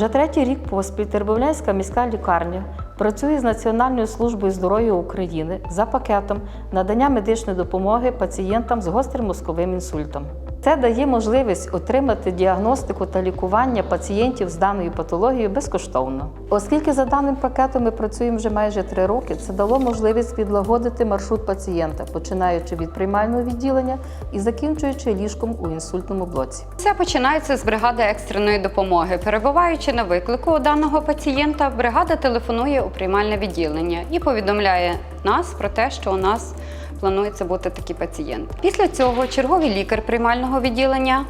Вже третій рік поспіль Тербовлянська міська лікарня працює з Національною службою здоров'я України за пакетом надання медичної допомоги пацієнтам з гострим мозковим інсультом. Це дає можливість отримати діагностику та лікування пацієнтів з даною патологією безкоштовно. Оскільки за даним пакетом ми працюємо вже майже три роки, це дало можливість відлагодити маршрут пацієнта, починаючи від приймального відділення і закінчуючи ліжком у інсультному блоці. Все починається з бригади екстреної допомоги. Перебуваючи на виклику у даного пацієнта, бригада телефонує у приймальне відділення і повідомляє нас про те, що у нас планується бути такий пацієнт. Після цього черговий лікар приймального відділення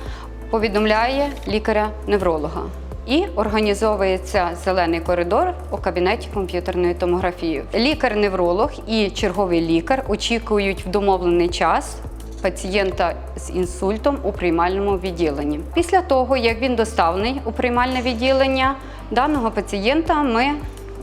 повідомляє лікаря-невролога. І організовується зелений коридор у кабінеті комп'ютерної томографії. Лікар-невролог і черговий лікар очікують в домовлений час пацієнта з інсультом у приймальному відділенні. Після того, як він доставлений у приймальне відділення, даного пацієнта ми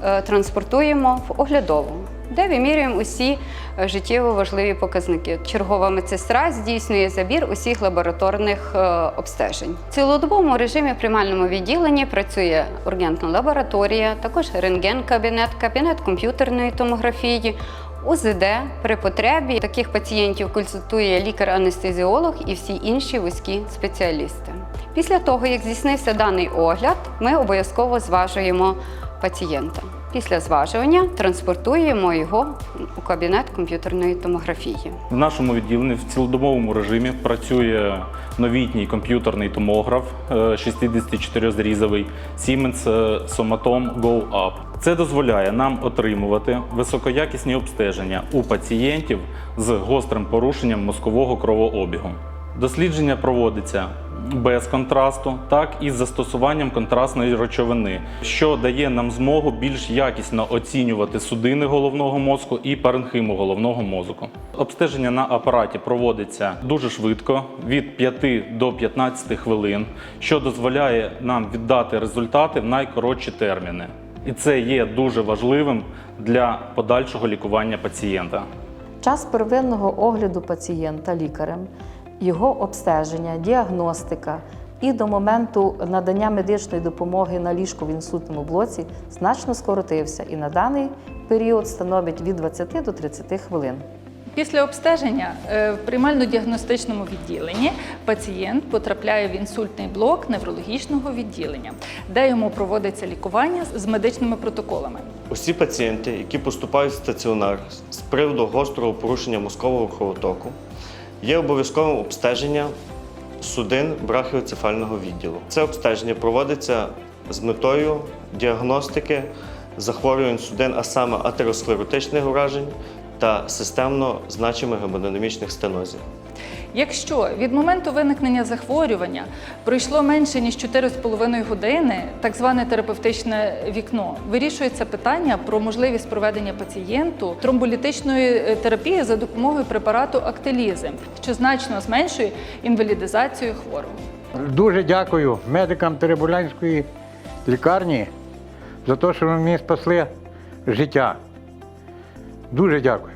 е, транспортуємо в оглядову. Де вимірюємо усі е, життєво важливі показники. Чергова медсестра здійснює забір усіх лабораторних е, обстежень. В цілодобовому режимі в приймальному відділенні працює ургентна лабораторія, також рентген-кабінет, кабінет комп'ютерної томографії, УЗД при потребі таких пацієнтів консультує лікар-анестезіолог і всі інші вузькі спеціалісти. Після того, як здійснився даний огляд, ми обов'язково зважуємо пацієнта. Після зважування транспортуємо його у кабінет комп'ютерної томографії. В нашому відділенні в цілодобовому режимі працює новітній комп'ютерний томограф е, 64-зрізовий Siemens е, Somatom Go Up. Це дозволяє нам отримувати високоякісні обстеження у пацієнтів з гострим порушенням мозкового кровообігу. Дослідження проводиться без контрасту, так і з застосуванням контрастної речовини, що дає нам змогу більш якісно оцінювати судини головного мозку і паренхиму головного мозку. Обстеження на апараті проводиться дуже швидко, від 5 до 15 хвилин, що дозволяє нам віддати результати в найкоротші терміни. І це є дуже важливим для подальшого лікування пацієнта. Час первинного огляду пацієнта лікарем, його обстеження, діагностика і до моменту надання медичної допомоги на ліжку в інсультному блоці значно скоротився і на даний період становить від 20 до 30 хвилин. Після обстеження е, в приймально-діагностичному відділенні пацієнт потрапляє в інсультний блок неврологічного відділення, де йому проводиться лікування з медичними протоколами. Усі пацієнти, які поступають в стаціонар з приводу гострого порушення мозкового кровотоку, є обов'язковим обстеження судин брахіоцефального відділу. Це обстеження проводиться з метою діагностики захворювань судин, а саме атеросклеротичних уражень та системно значимих гемодинамічних стенозів. Якщо від моменту виникнення захворювання пройшло менше ніж 4,5 години, так зване терапевтичне вікно, вирішується питання про можливість проведення пацієнту тромболітичної е, терапії за допомогою препарату актелізи, що значно зменшує інвалідизацію хворого. Дуже дякую медикам Теребулянської лікарні за те, що вони спасли життя. Дуже дякую.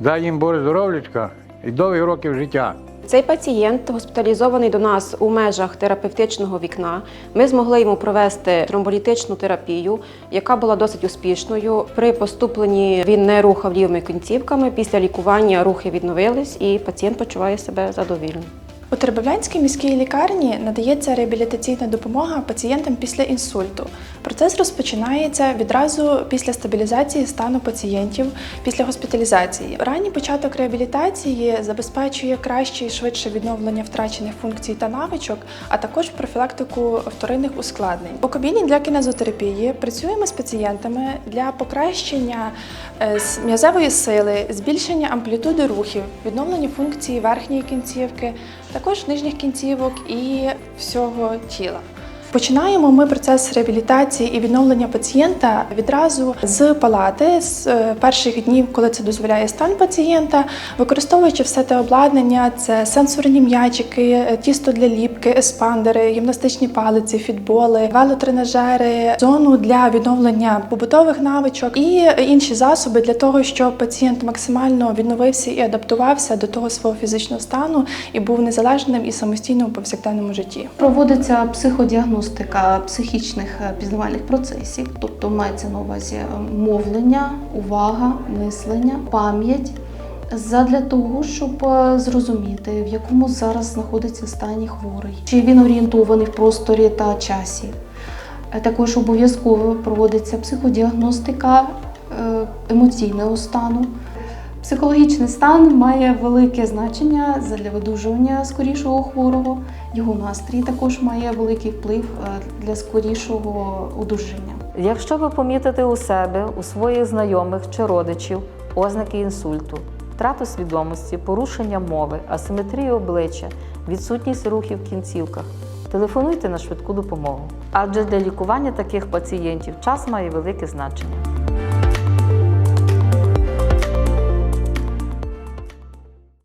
Дай їм Боже здоров'ячка і довгі років життя. Цей пацієнт госпіталізований до нас у межах терапевтичного вікна. Ми змогли йому провести тромболітичну терапію, яка була досить успішною. При поступленні він не рухав лівими кінцівками. Після лікування рухи відновились, і пацієнт почуває себе задовільно. У Тербовлянській міській лікарні надається реабілітаційна допомога пацієнтам після інсульту. Процес розпочинається відразу після стабілізації стану пацієнтів після госпіталізації. Ранній початок реабілітації забезпечує краще і швидше відновлення втрачених функцій та навичок, а також профілактику вторинних ускладнень. У кабіні для кінезотерапії працюємо з пацієнтами для покращення е, м'язевої сили, збільшення амплітуди рухів, відновлення функції верхньої кінцівки, також нижніх кінцівок і всього тіла. Починаємо ми процес реабілітації і відновлення пацієнта відразу з палати з е, перших днів, коли це дозволяє стан пацієнта, використовуючи все те обладнання, це сенсорні м'ячики, е, тісто для ліпки, еспандери, гімнастичні палиці, фітболи, велотренажери, зону для відновлення побутових навичок і інші засоби для того, щоб пацієнт максимально відновився і адаптувався до того свого фізичного стану і був незалежним і самостійним у повсякденному житті. Проводиться психодіагностика діагностика психічних е, пізнавальних процесів, тобто мається на увазі е, мовлення, увага, мислення, пам'ять. Задля того, щоб е, зрозуміти, в якому зараз знаходиться стані хворий, чи він орієнтований в просторі та часі. Також обов'язково проводиться психодіагностика емоційного стану. Психологічний стан має велике значення для видужування скорішого хворого. Його настрій також має великий вплив е, для скорішого одужання. Якщо ви помітите у себе, у своїх знайомих чи родичів ознаки інсульту, втрату свідомості, порушення мови, асиметрію обличчя, відсутність рухів в кінцівках, телефонуйте на швидку допомогу. Адже для лікування таких пацієнтів час має велике значення.